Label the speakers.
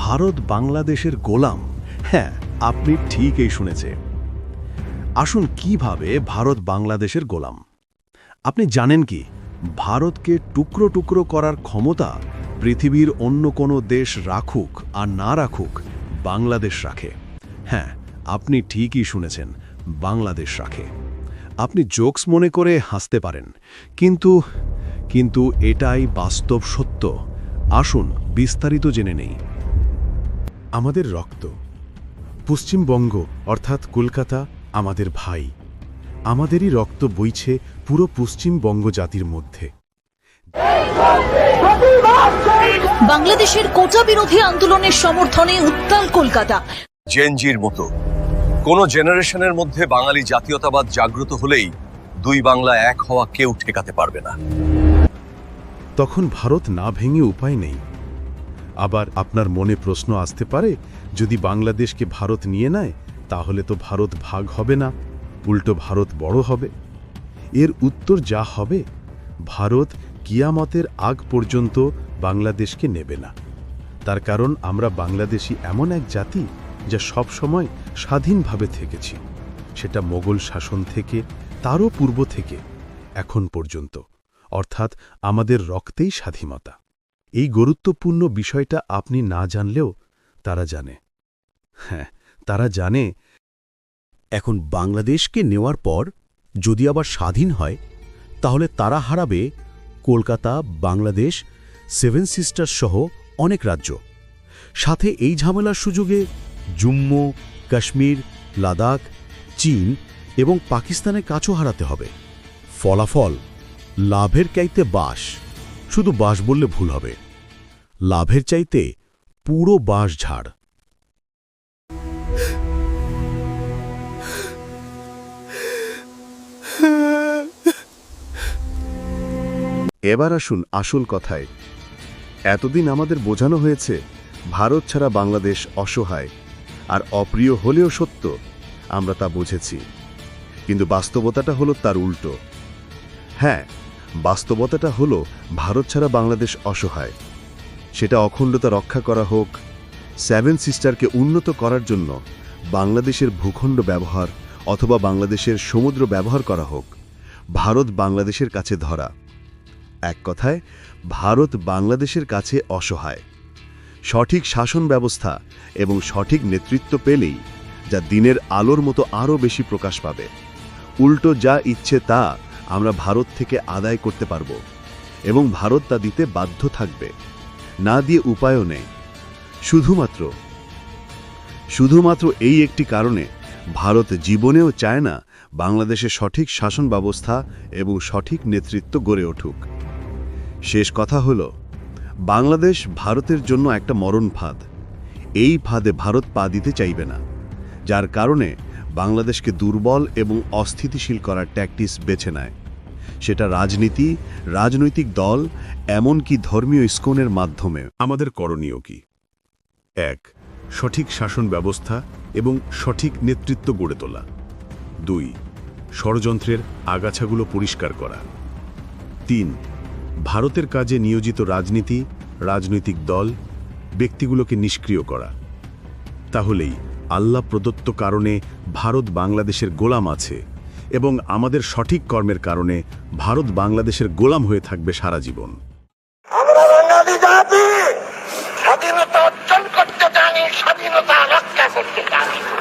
Speaker 1: ভারত বাংলাদেশের গোলাম। হ্যাঁ আপনি ঠিকই শুনেছে আসুন কীভাবে ভারত বাংলাদেশের গোলাম? আপনি জানেন কি, ভারতকে টুকরো টুকরো করার ক্ষমতা পৃথিবীর অন্য কোনো দেশ রাখুক আর না রাখুক বাংলাদেশ রাখে। হ্যাঁ আপনি ঠিকই শুনেছেন, বাংলাদেশ রাখে। আপনি জোকস মনে করে হাসতে পারেন, কিন্তু কিন্তু এটাই বাস্তব সত্য। আসুন বিস্তারিত জেনে নেই।
Speaker 2: আমাদের রক্ত। পশ্চিমবঙ্গ অর্থাৎ কলকাতা আমাদের ভাই। আমাদেরই রক্ত বইছে পুরো পশ্চিমবঙ্গ জাতির মধ্যে।
Speaker 3: বাংলাদেশের কোটা বিরোধী আন্দোলনের সমর্থনে উত্তাল কলকাতা।
Speaker 4: জেনজির মতো। কোন জেনারেশনের মধ্যে বাঙালি জাতীয়তাবাদ জাগ্রত হলেই দুই বাংলা এক হওয়া কেউ ঠেকাতে পারবে না।
Speaker 2: তখন ভারত না ভেঙে উপায় নেই। আবার আপনার মনে প্রশ্ন আসতে পারে, যদি বাংলাদেশকে ভারত নিয়ে নেয়, তাহলে তো ভারত ভাগ হবে না, উল্টো ভারত বড় হবে। এর উত্তর যা হবে, ভারত কিয়ামতের আগ পর্যন্ত বাংলাদেশকে নেবে না। তার কারণ আমরা বাংলাদেশি এমন এক জাতি যা সবসময় স্বাধীনভাবে থেকেছি। সেটা মোগল শাসন থেকে, তারও পূর্ব থেকে, এখন পর্যন্ত। অর্থাৎ আমাদের রক্তেই স্বাধীনতা। এই গুরুত্বপূর্ণ বিষয়টা আপনি না জানলেও তারা জানে। হ্যাঁ তারা জানে
Speaker 5: এখন বাংলাদেশকে নেওয়ার পর যদি আবার স্বাধীন হয়, তাহলে তারা হারাবে কলকাতা, বাংলাদেশ, সেভেন সিস্টার সহ অনেক রাজ্য। সাথে এই ঝামেলার সুযোগে জম্মু, কাশ্মীর, লাদাখ, চীন এবং পাকিস্তানের কাছও হারাতে হবে। ফলাফল, লাভের চাইতে বাস। শুধু বাঁশ বললে ভুল হবে। লাভের চাইতে পুরো বাঁশ ঝাড়।
Speaker 2: এবার আসুন আসল কথায়। এতদিন আমাদের বোঝানো হয়েছে, ভারত ছাড়া বাংলাদেশ অসহায়, আর অপ্রিয় হলেও সত্য, আমরা তা বুঝেছি। কিন্তু বাস্তবতাটা হলো তার উল্টো। হ্যাঁ বাস্তবতাটা হলো ভারত ছাড়া বাংলাদেশ অসহায়। সেটা অখণ্ডতা রক্ষা করা হোক, সেভেন সিস্টারকে উন্নত করার জন্য বাংলাদেশের ভূখণ্ড ব্যবহার অথবা বাংলাদেশের সমুদ্র ব্যবহার করা হোক, ভারত বাংলাদেশের কাছে ধরা। এক কথায়, ভারত বাংলাদেশের কাছে অসহায়। সঠিক শাসন ব্যবস্থা এবং সঠিক নেতৃত্ব পেলেই যা দিনের আলোর মতো আরও বেশি প্রকাশ পাবে। উল্টো যা ইচ্ছে তা আমরা ভারত থেকে আদায় করতে পারব এবং ভারত তা দিতে বাধ্য থাকবে। না দিয়ে উপায়ও নেই। শুধুমাত্র শুধুমাত্র এই একটি কারণে ভারত জীবনেও চায় না বাংলাদেশে সঠিক শাসন ব্যবস্থা এবং সঠিক নেতৃত্ব গড়ে উঠুক। শেষ কথা হল, বাংলাদেশ ভারতের জন্য একটা মরণ ফাঁদ। এই ফাঁদে ভারত পা দিতে চাইবে না, যার কারণে বাংলাদেশকে দুর্বল এবং অস্থিতিশীল করার ট্যাকটিস বেছে নেয়। সেটা রাজনীতি, রাজনৈতিক দল, এমনকি ধর্মীয় ইস্কনের মাধ্যমে। আমাদের করণীয় কি? এক, সঠিক শাসন ব্যবস্থা এবং সঠিক নেতৃত্ব গড়ে তোলা। দুই, ষড়যন্ত্রের আগাছাগুলো পরিষ্কার করা। তিন, ভারতের কাজে নিয়োজিত রাজনীতি, রাজনৈতিক দল, ব্যক্তিগুলোকে নিষ্ক্রিয় করা। তাহলেই আল্লাহ প্রদত্ত কারণে ভারত বাংলাদেশের গোলাম আছে এবং আমাদের সঠিক কর্মের কারণে ভারত বাংলাদেশের গোলাম হয়ে থাকবে সারা জীবন।
Speaker 6: স্বাধীনতা অর্জন করতে জানি, স্বাধীনতা রক্ষা করতে জানি।